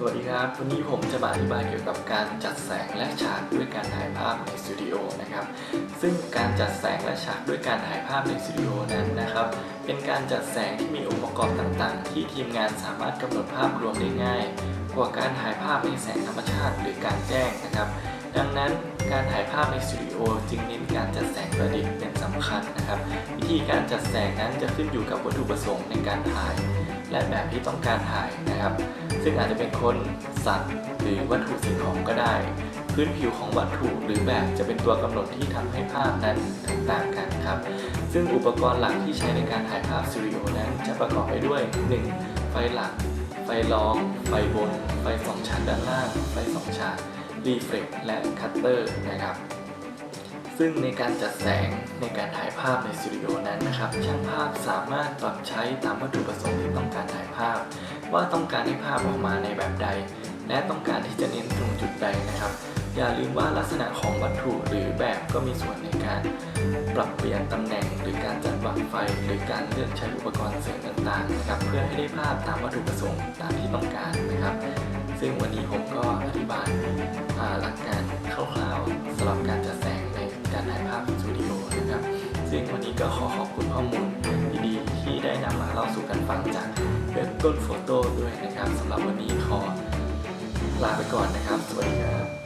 สวัสดีครับ วันนี้ผมจะมาอธิบายเกี่ยวกับการจัดแสงและฉากด้วยการถ่ายภาพในสตูดิโอนะครับ ซึ่งการจัดแสงและฉากด้วยการถ่ายภาพในสตูดิโอนั้นนะครับ เป็นการจัดแสงที่มีองค์ประกอบต่างๆ ที่ทีมงานสามารถกำหนดภาพรวมได้ง่าย กว่าการถ่ายภาพในแสงธรรมชาติหรือการแจ้งนะครับ ดังนั้นการถ่ายภาพในสตูดิโอจึงเน้นการจัดแสงประดิษฐ์เป็นสำคัญนะครับ วิธีการจัดแสงนั้นจะขึ้นอยู่กับวัตถุประสงค์ในการถ่าย และแบบที่ต้องการถ่ายนะครับ ซึ่งอาจจะเป็นคนสัตว์หรือวัตถุสิ่งของก็ได้ พื้นผิวของวัตถุหรือแบบจะเป็นตัวกำหนดที่ทำให้ภาพนั้นตกต่างกันครับ ซึ่งอุปกรณ์หลักที่ใช้ในการถ่ายภาพสตูดิโอนั้นจะประกอบไปด้วย 1. ไฟหลัก ไฟรอง ไฟบน ไฟสองชั้นด้านล่าง ไฟสองฉากรีเฟล็กและคัตเตอร์นะครับซึ่งในการจัดแสงในการถ่ายภาพในสตูดิโอนั้นนะครับช่างภาพสามารถปรับใช้ตามวัตถุประสงค์ที่ต้องการถ่ายภาพ ว่าต้องการให้ภาพออกมาในแบบใด และต้องการที่จะเน้นตรงจุดใดนะครับ อย่าลืมว่าลักษณะของวัตถุหรือแบบก็มีส่วนในการปรับเปลี่ยนตำแหน่ง หรือการจัดวางไฟหรือการเลือกใช้อุปกรณ์เสริมต่างๆนะครับเพื่อให้ได้ภาพตามวัตถุประสงค์ตามที่ต้องการนะครับ ซึ่งวันนี้ผมก็อธิบายหลักการคร่าวๆสำหรับการจัดแสงในการถ่ายภาพสตูดิโอนะครับซึ่งวันนี้ก็ขอขอบคุณข้อมูลดีๆ ที่ได้นำมาเล่าสู่กันฟังจาก เว็บต้นโฟโต้ด้วยนะครับสำหรับวันนี้ขอลาไปก่อนนะครับ สวัสดีครับ